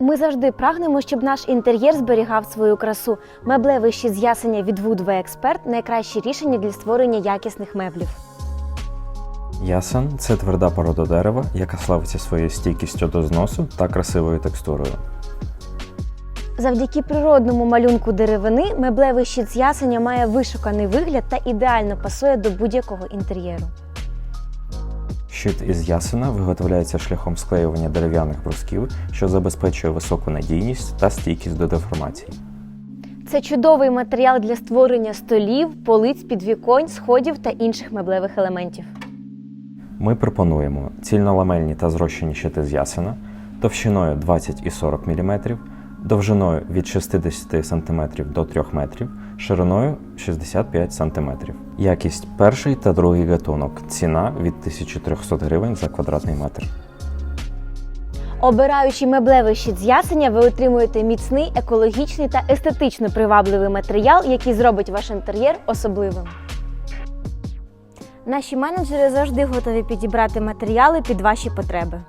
Ми завжди прагнемо, щоб наш інтер'єр зберігав свою красу. Меблевий щит з ясеня від Woodway Expert – найкраще рішення для створення якісних меблів. Ясен це тверда порода дерева, яка славиться своєю стійкістю до зносу та красивою текстурою. Завдяки природному малюнку деревини меблевий щит з ясеня має вишуканий вигляд та ідеально пасує до будь-якого інтер'єру. Щит із ясена виготовляється шляхом склеювання дерев'яних брусків, що забезпечує високу надійність та стійкість до деформації. Це чудовий матеріал для створення столів, полиць, підвіконь, сходів та інших меблевих елементів. Ми пропонуємо цільноламельні та зрощені щити з ясена товщиною 20 і 40 мм, довжиною від 60 см до 3 метрів, шириною 65 см. Якість перший та другий гатунок. Ціна від 1300 гривень за квадратний метр. Обираючи меблевий щит з ясеня, ви отримуєте міцний, екологічний та естетично привабливий матеріал, який зробить ваш інтер'єр особливим. Наші менеджери завжди готові підібрати матеріали під ваші потреби.